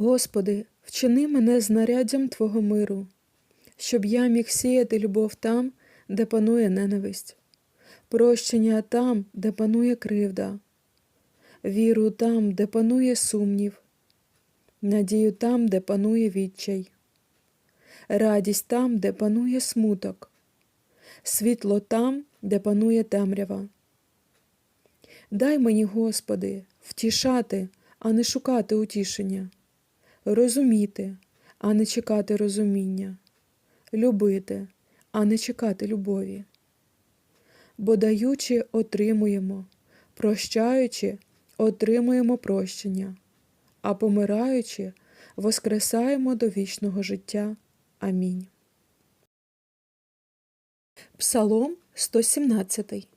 Господи, вчини мене знаряддям Твого миру, щоб я міг сіяти любов там, де панує ненависть, прощення там, де панує кривда, віру там, де панує сумнів, надію там, де панує відчай, радість там, де панує смуток, світло там, де панує темрява. Дай мені, Господи, втішати, а не шукати утішення, розуміти, а не чекати розуміння, любити, а не чекати любові. Бо даючи, отримуємо, прощаючи, отримуємо прощення, а помираючи, воскресаємо до вічного життя. Амінь. Псалом 117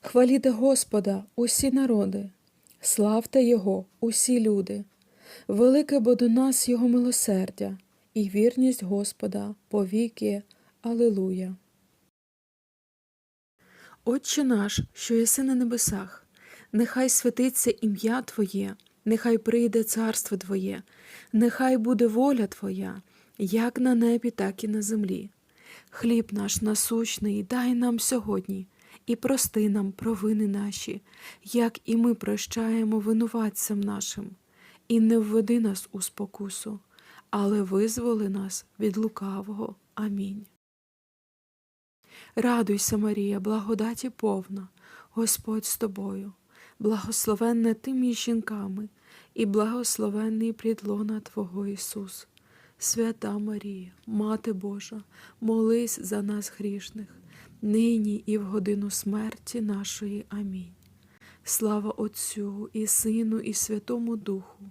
Хваліте Господа, усі народи, славте Його, усі люди, велике бо до нас Його милосердя і вірність Господа повіки. Алилуя. Отче наш, що єси на небесах, нехай святиться ім'я Твоє, нехай прийде царство Твоє, нехай буде воля Твоя, як на небі, так і на землі. Хліб наш насущний дай нам сьогодні, і прости нам провини наші, як і ми прощаємо винуватцям нашим, і не введи нас у спокусу, але визволи нас від лукавого. Амінь. Радуйся, Марія, благодаті повна, Господь з тобою, благословенна ти між жінками, і благословенний плідлона Твого Ісус. Свята Марія, Мати Божа, молись за нас грішних, нині і в годину смерті нашої. Амінь. Слава Отцю і Сину, і Святому Духу,